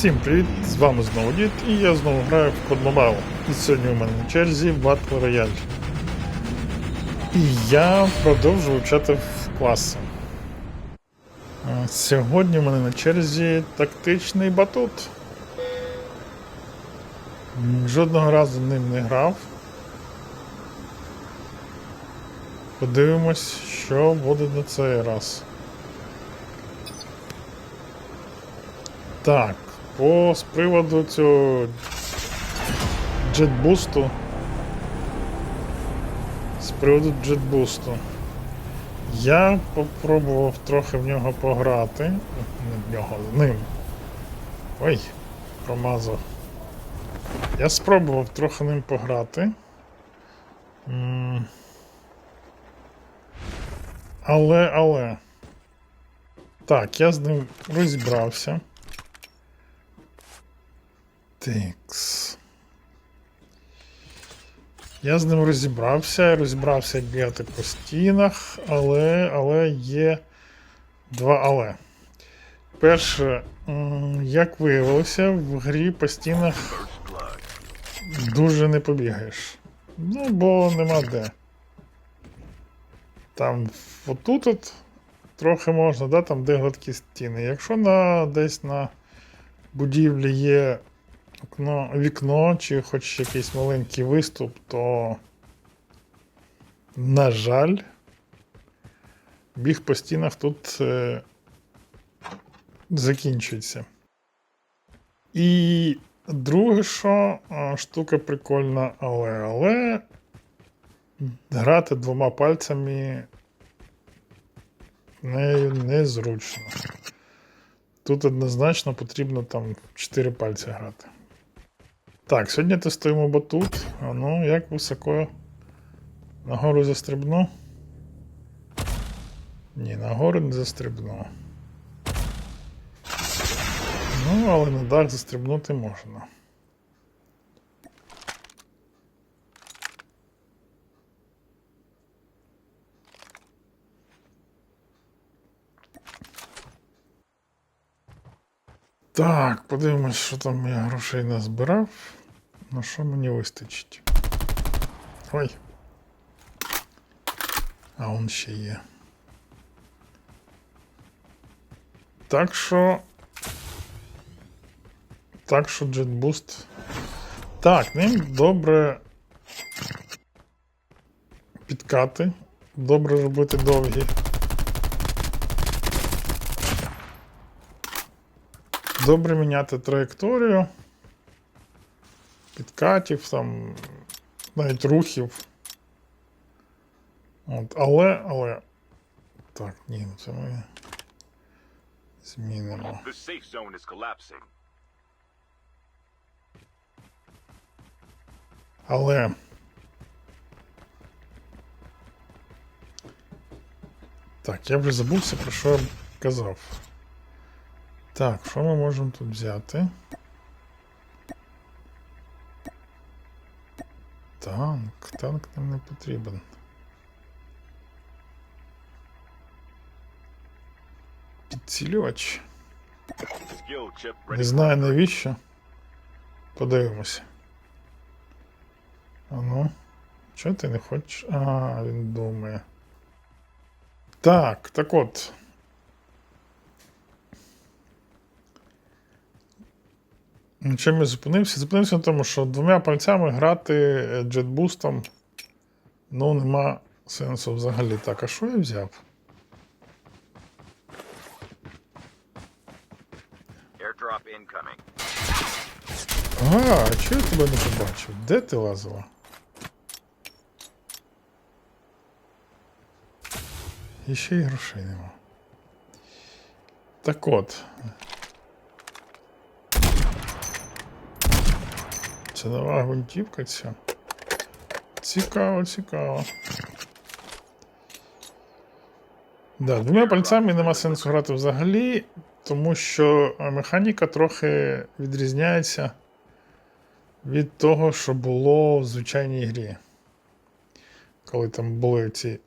Всім привіт! З вами знову Дід, і я знову граю в Mobile. І сьогодні у мене на черзі Battle Royale. І я продовжую вчати в класи. Сьогодні у мене на черзі тактичний батут. Жодного разу ним не грав. Подивимось, що буде на цей раз. Так, по з приводу цього джетбусту. З приводу джетбусту. Я попробував трохи в нього пограти. Не в нього, з ним. Ой, промазав. Я спробував трохи ним пограти. Але, але. Так, я з ним розібрався. Тикс. Я з ним розібрався, розібрався, як бігати по стінах, але, але є два але. Перше, як виявилося, в грі по стінах дуже не побігаєш. Ну, бо нема де. Там отут от трохи можна, да, там де гладкі стіни. Якщо на, десь на будівлі є окно, вікно чи хоч якийсь маленький виступ, то, на жаль, біг по стінах тут е, закінчується. І друге, що штука прикольна, але, але грати двома пальцями нею незручно. Тут однозначно потрібно там 4 пальці грати. Так, сьогодні тестуємо батут. А ну, як високо нагору застрибну? Ні, нагору не застрибну. Ну, але на дах застрибнути можна. Так, подивимось, що там я грошей назбирав. На що мені вистачить? Ой. А он ще є. Так що. Так що джетбуст. Так, ним добре підкати. Добре робити довгі. Добре міняти траєкторію. Підкатів, там, навіть рухів. От, але, але. Так, ні, ну це ми змінимо. The safe zone is collapsing. Але. Так, я вже забувся, про що я казав. Так, що ми можемо тут взяти? Танк. Танк нам не потрібен. Підцілювач. Не знаю навіщо. Подивимося. А ну. Чого ти не хочеш? А, він думає. Так, так от. Чому я зупинився? Зупинився на тому, що двома пальцями грати е, джетбустом ну, нема сенсу взагалі. Так, а що я взяв? Incoming. А, чого я тебе не побачив? Де ти лазила? І ще й грошей нема. Так от. Це нова гвинтівка ця. Цікаво, цікаво. Да, двома пальцями нема сенсу грати взагалі, тому що е, механіка трохи відрізняється від того, що було в звичайній грі. Коли там були ці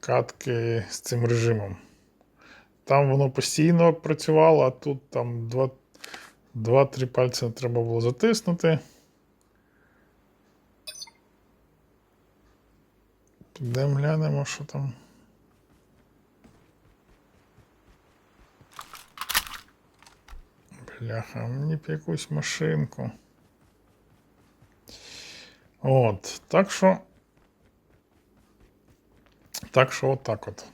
катки з цим режимом. там воно постійно працювало, а тут там два- два-три пальці треба було затиснути. Підемо глянемо, що там. Бляха, мені б якусь машинку. От, так що. Так що отак от.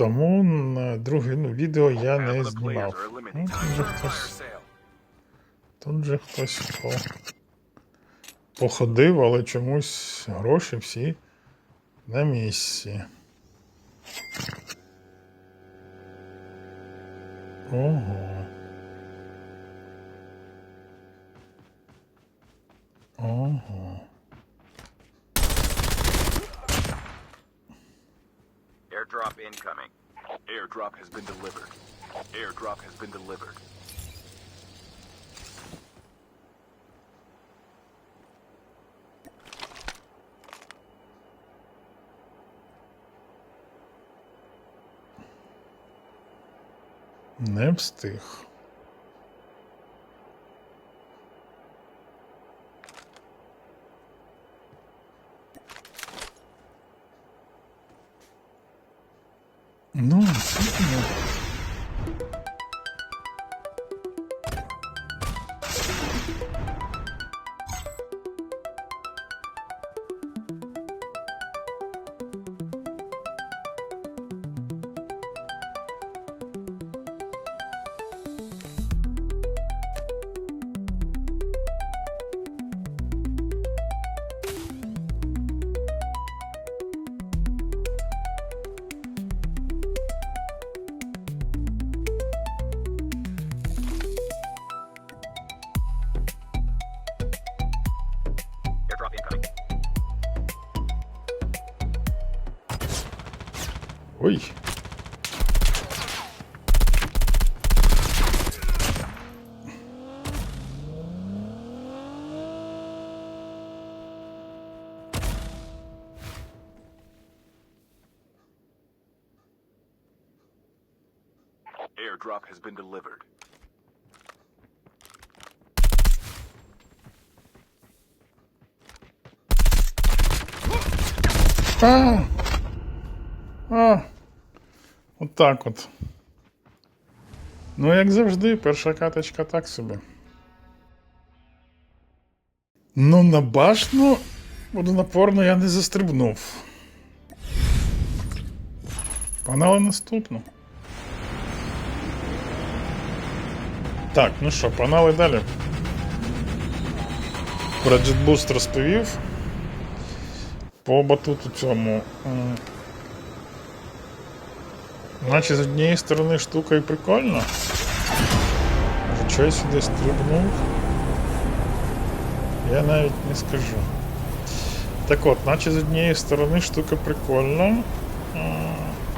Тому на друге ну, відео я не знімав. Ну, тут же хтось, тут же хтось по... походив, але чомусь гроші всі на місці. Ого. Ого. Airdrop incoming. Airdrop has been delivered. Airdrop has been delivered. Не встиг. Ну, супер. Airdrop has been delivered. А! А! Отак от. Ну, як завжди, перша каточка так собі. Ну, на башню водонапорну я не застрибнув. Погнали наступну. Так, ну що, погнали далі. Про JetBoost розповів. По батуту цьому. м, Наче з однієї сторони штука і прикольна. Може, щось сюди стрибнув. Я навіть не скажу. Так от, наче з однієї сторони штука прикольна. а,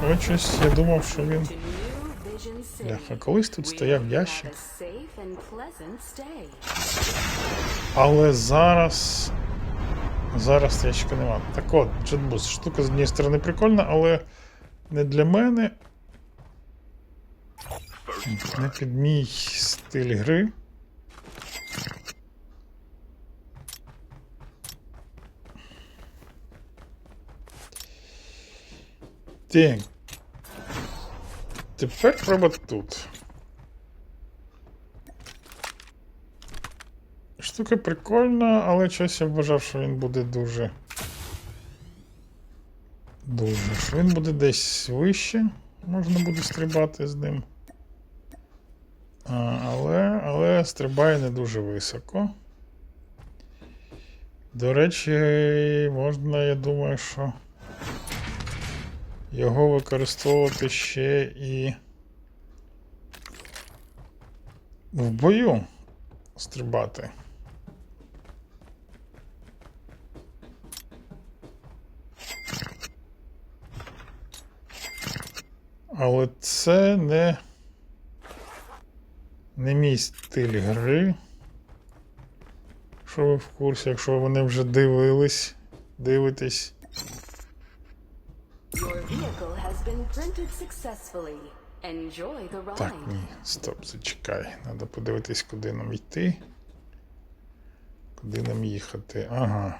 Але щось я думав, що він. Бляха, колись тут стояв ящик. Але зараз. Зараз ящика нема. Так от, джетбус. Штука з однієї сторони прикольна, але не для мене, не під мій стиль гри. Так. Тепер треба тут. Штука прикольна, але щось я вважав, що він буде дуже. Дуже. Що він буде десь вище. Можна буде стрибати з ним. А, але, але стрибає не дуже високо. До речі, можна, я думаю, що його використовувати ще і в бою стрибати. Але це не, не мій стиль гри. Що ви в курсі, якщо вони вже дивились, дивитесь. Your vehicle has been printed successfully. Enjoy the ride. Так, ні, стоп, зачекай. Треба подивитись, куди нам йти. Куди нам їхати? Ага.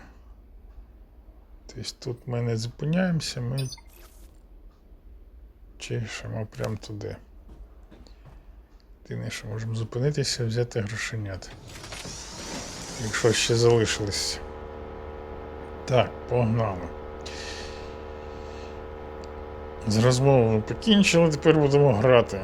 Тобто тут ми не зупиняємося, ми чешемо прямо туди. Єдине, що можемо зупинитися, взяти грошенят. Якщо ще залишились. Так, погнали. З розмовами покінчили, тепер будемо грати.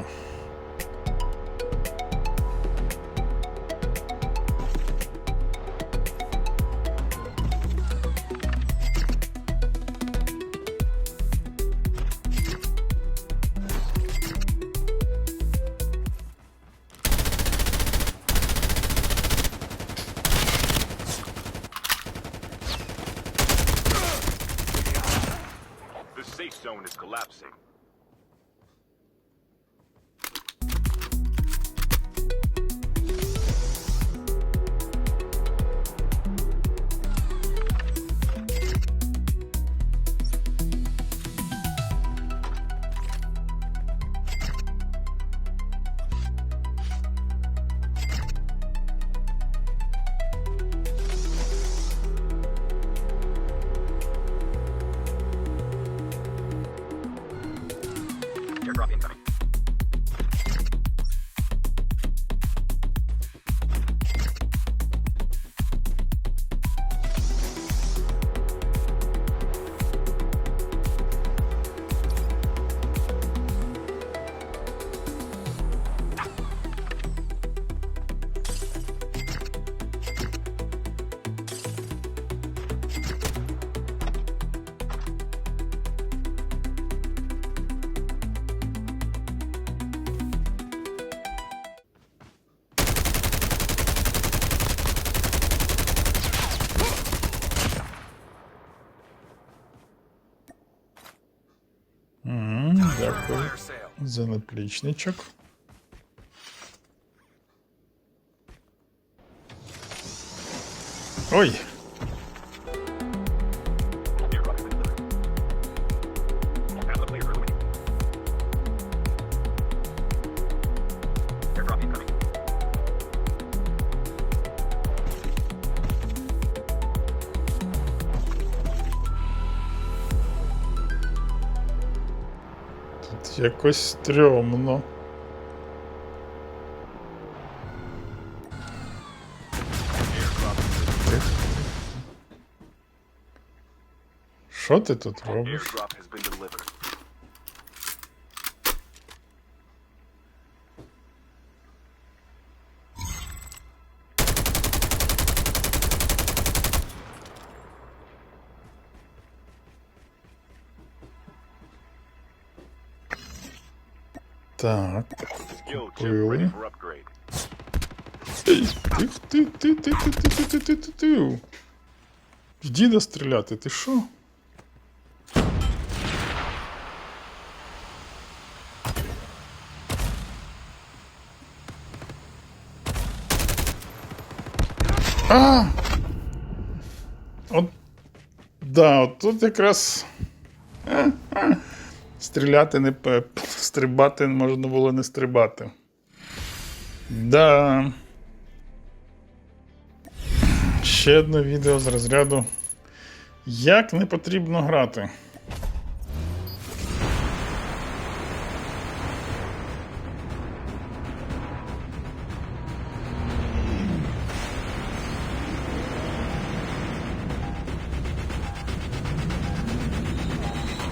За наплічничок. Ой! Якось стрьомно. Що ти тут робиш? ти, ти. В діда стріляти, ти що? А! От, да, от тут якраз е, е, стріляти не пе- Стрибати можна було не стрибати. Да. Ще одне відео з розряду. Як не потрібно грати.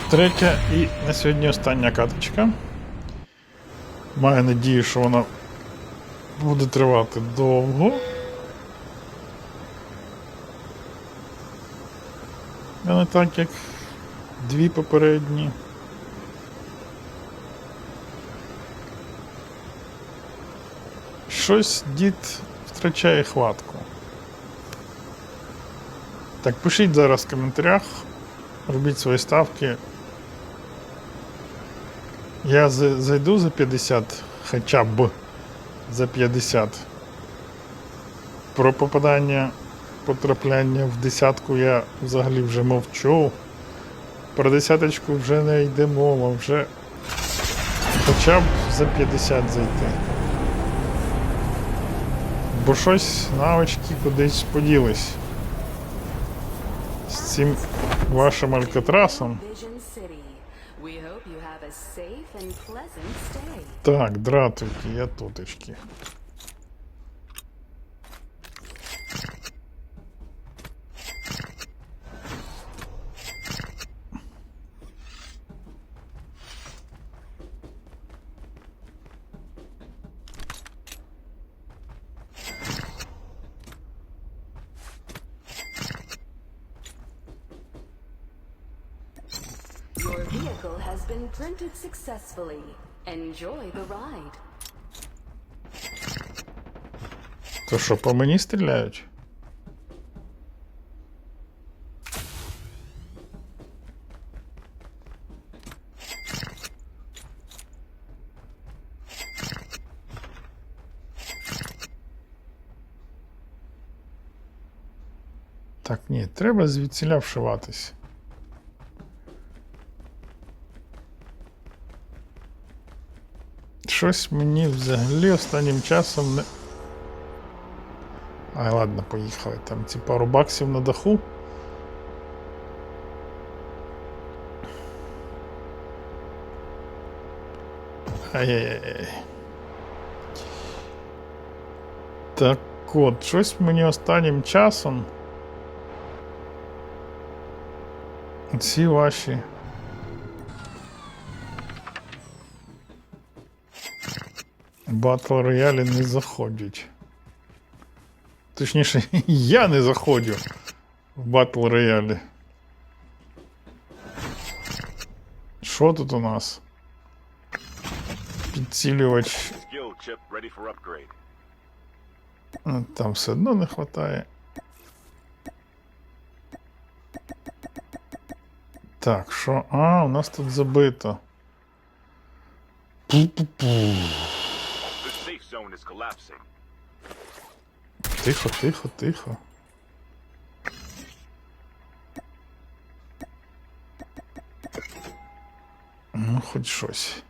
Третя і на сьогодні остання каточка. Маю надію, що вона буде тривати довго. А не так, як дві попередні. Щось дід втрачає хватку. Так, пишіть зараз в коментарях, робіть свої ставки. Я зайду за 50, хоча б за 50. Про попадання, потрапляння в десятку я взагалі вже мовчу. Про десяточку вже не йде мова, вже хоча б за 50 зайти. Бо щось навички кудись поділись. З цим вашим алькатрасом. Так, дратуйте, я туточки. Vehicle has been printed successfully. Enjoy the ride. То що, по мені стріляють? Так, ні, треба звідсіля вшиватись. Щось мені взагалі останнім часом не. Ай, ладно, поїхали. Там ці пару баксів на даху. Ай-яй-яй. Так от, щось мені останнім часом. Ці ваші. Батл роялі не заходять. Точніше, я не заходжу в батл роялі. Що тут у нас? Підцілювач. Там все одно не вистачає. Так, що? А, у нас тут забито. Пу-пу-пу. The safe zone is collapsing. Тихо, тихо, тихо. Ну, хоч щось.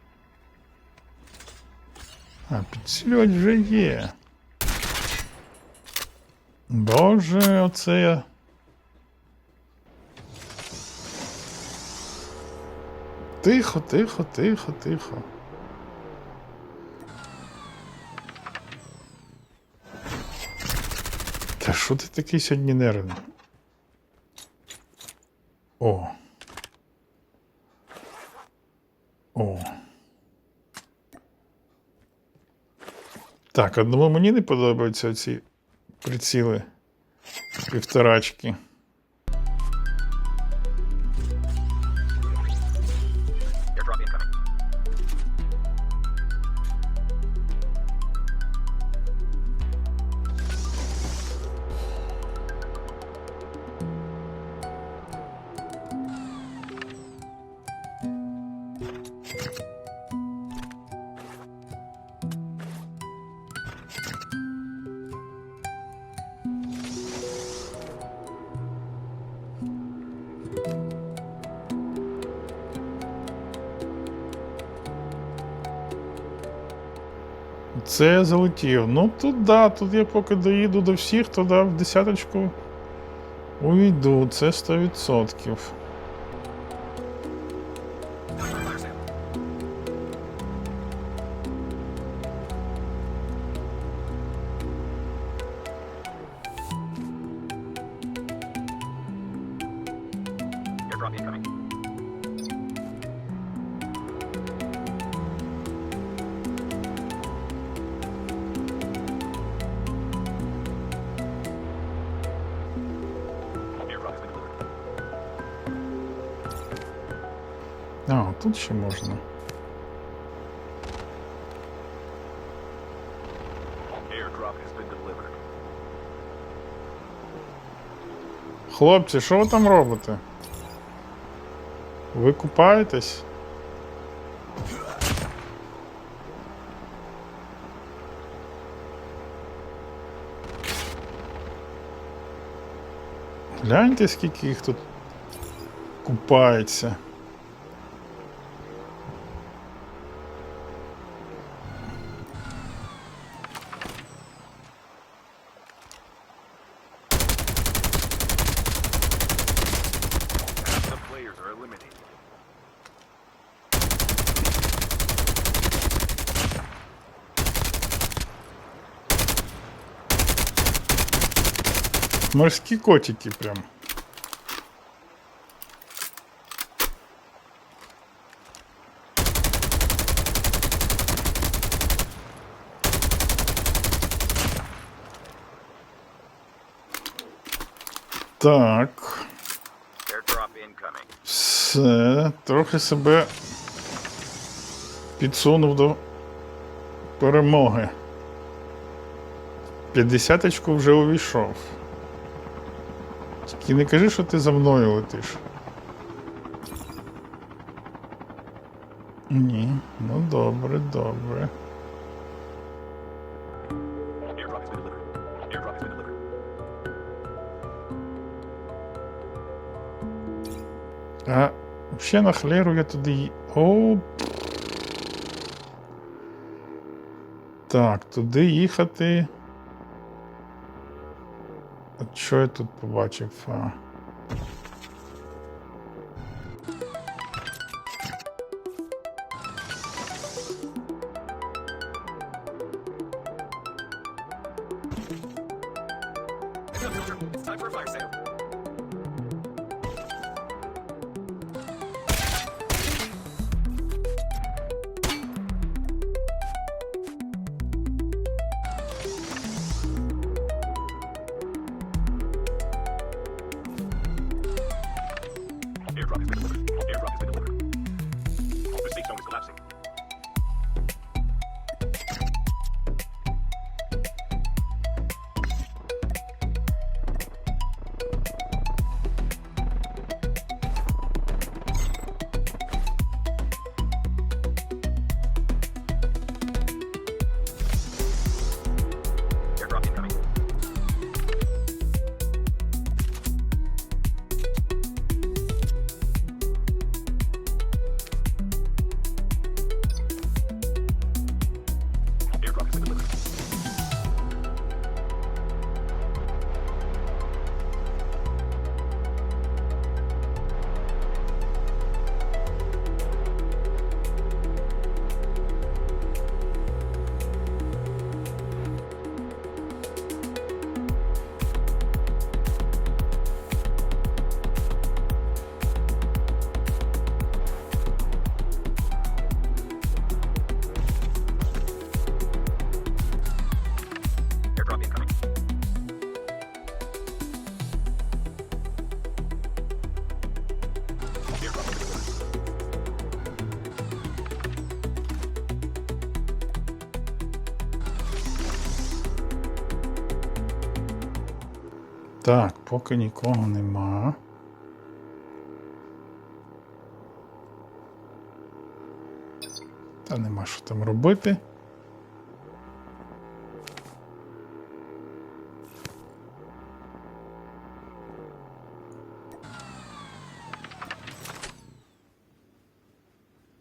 А, підсилювач вже є. Боже, оце я. Тихо, тихо, тихо, тихо. Що ти такий сьогодні нервний? О. О. Так, одному мені не подобаються ці приціли півторачки. Це залетів. Ну тут да, тут я поки доїду до всіх, то да, в десяточку увійду. Це 100%. А, тут ще можна. Airdrop has been delivered. Хлопці, що ви там робите? Ви купаєтесь? Гляньте, скільки їх тут купається. Морські котики прям. Так, все, трохи себе підсунув до перемоги. 50 очку вже увійшов. Тільки не кажи, що ти за мною летиш. Ні, ну добре, добре. А ще на хлеру я туди. О. Так, туди їхати. Що я тут побачив? Так, поки нікого нема. Та нема що там робити.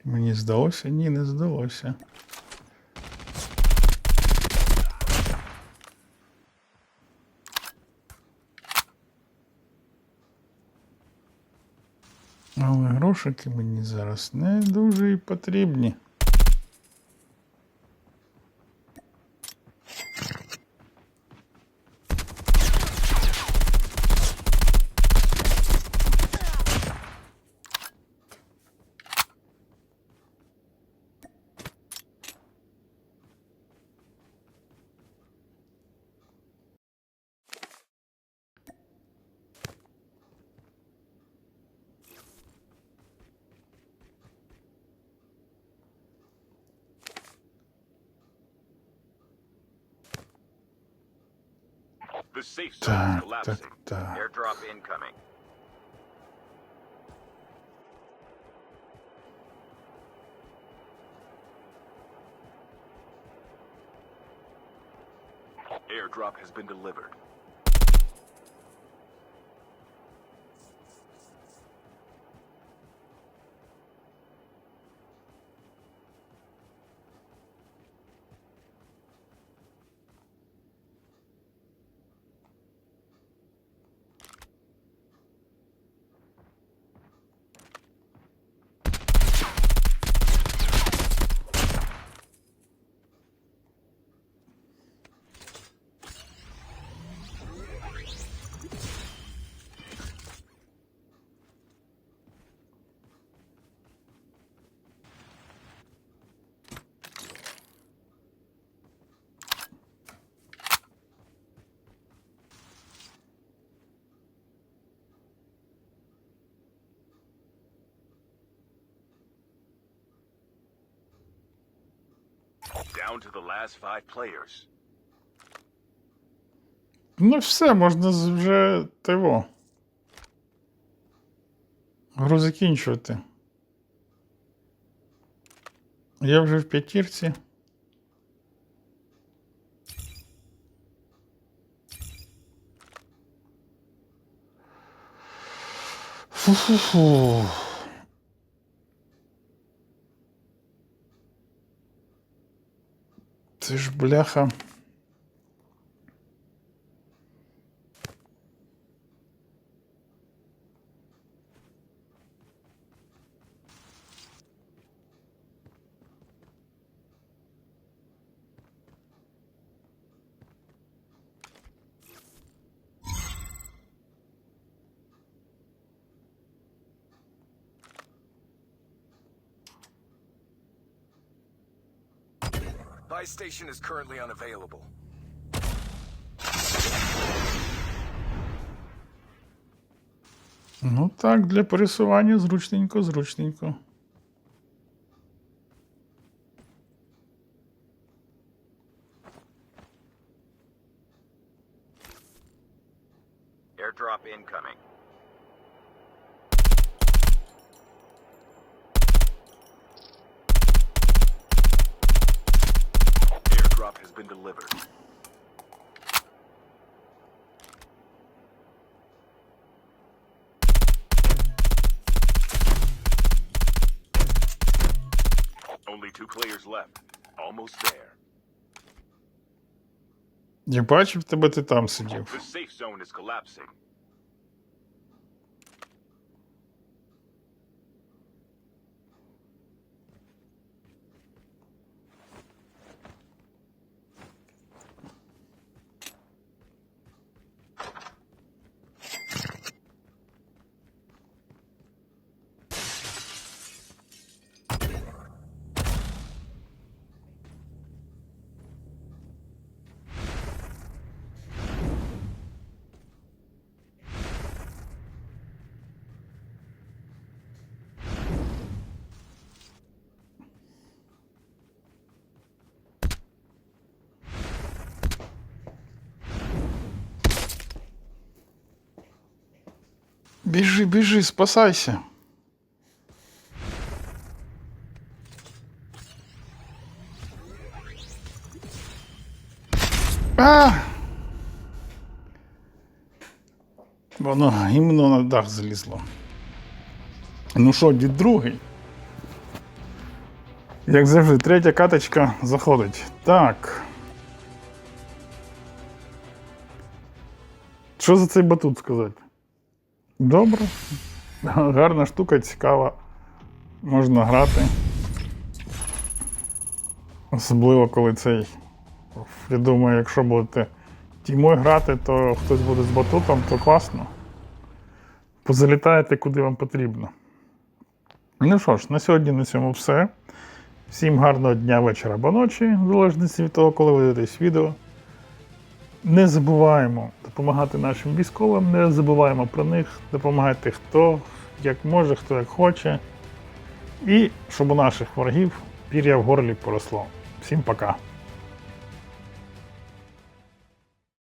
Мені здалося? Ні, не здалося. Але грошики мені зараз не дуже і потрібні. safe zone collapsing. Da, da. Airdrop incoming. Airdrop has been delivered. Down to the last five players. Ну, все, можна вже того. Гру закінчувати. Я вже в п'ятірці. Фу-фу-фу. Це ж бляха. Station is currently unavailable. Ну так, для пересування зручненько, зручненько. Airdrop incoming. Airdrop has been delivered. Only two players left. Almost there. Я бачив тебе, ти там сидів. Біжи, біжи, спасайся. А! Воно гімно на дах залізло. Ну що, дід другий? Як завжди, третя каточка заходить. Так. Що за цей батут сказати? Добре. Гарна штука, цікава. Можна грати. Особливо, коли цей. Я думаю, якщо будете тімою грати, то хтось буде з батутом, то класно. Позалітаєте куди вам потрібно. Ну що ж, на сьогодні на цьому все. Всім гарного дня, вечора або ночі, в залежності від того, коли ви дивитесь відео. Не забуваємо допомагати нашим військовим, не забуваємо про них, допомагайте хто як може, хто як хоче. І щоб у наших ворогів пір'я в горлі поросло. Всім пока!